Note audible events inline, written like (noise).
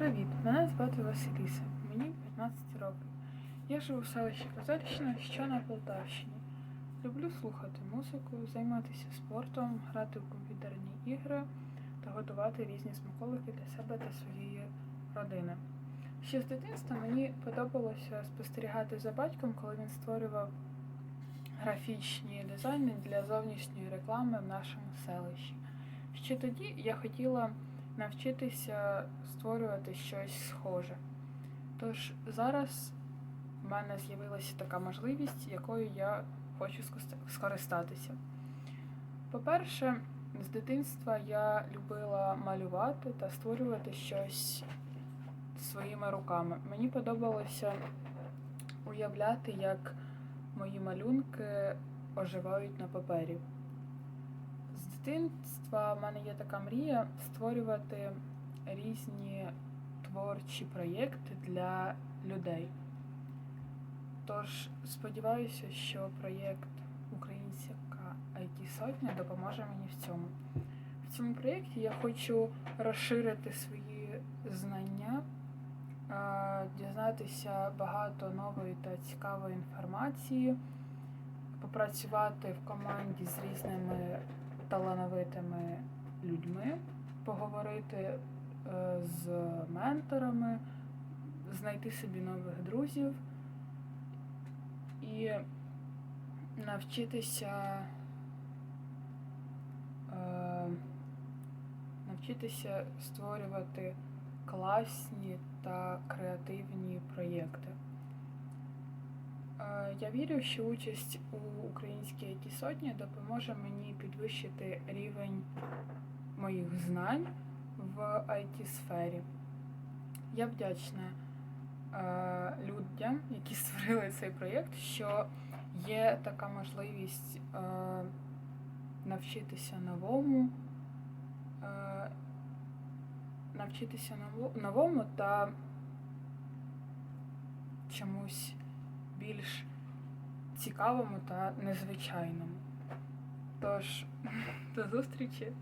Привіт, мене звати Василіса, мені 15 років. Я живу в селищі Козельщина, що на Полтавщині. Люблю слухати музику, займатися спортом, грати в комп'ютерні ігри та готувати різні смаколики для себе та своєї родини. Ще з дитинства мені подобалося спостерігати за батьком, коли він створював графічні дизайни для зовнішньої реклами в нашому селищі. Ще тоді я хотіла навчитися створювати щось схоже. Тож зараз в мене з'явилася така можливість, якою я хочу скористатися. По-перше, з дитинства я любила малювати та створювати щось своїми руками. Мені подобалося уявляти, як мої малюнки оживають на папері. З дитинства в мене є така мрія створювати різні творчі проєкти для людей. Тож сподіваюся, що проєкт Українська IT Сотня допоможе мені в цьому. В цьому проєкті я хочу розширити свої знання, е, дізнатися багато нової та цікавої інформації, попрацювати в команді з різними талановитими людьми, поговорити е, з менторами, знайти собі нових друзів і навчитися, е, навчитися створювати класні та креативні проєкти. Я вірю, що участь у українській it сотні допоможе мені підвищити рівень моїх знань в it сфері Я вдячна е, людям, які (laughs) створили цей проєкт, що є така можливість е, навчитися новому, е, навчитися новому та чомусь більш цікавому та незвичайному. Тож, (laughs) до зустрічі!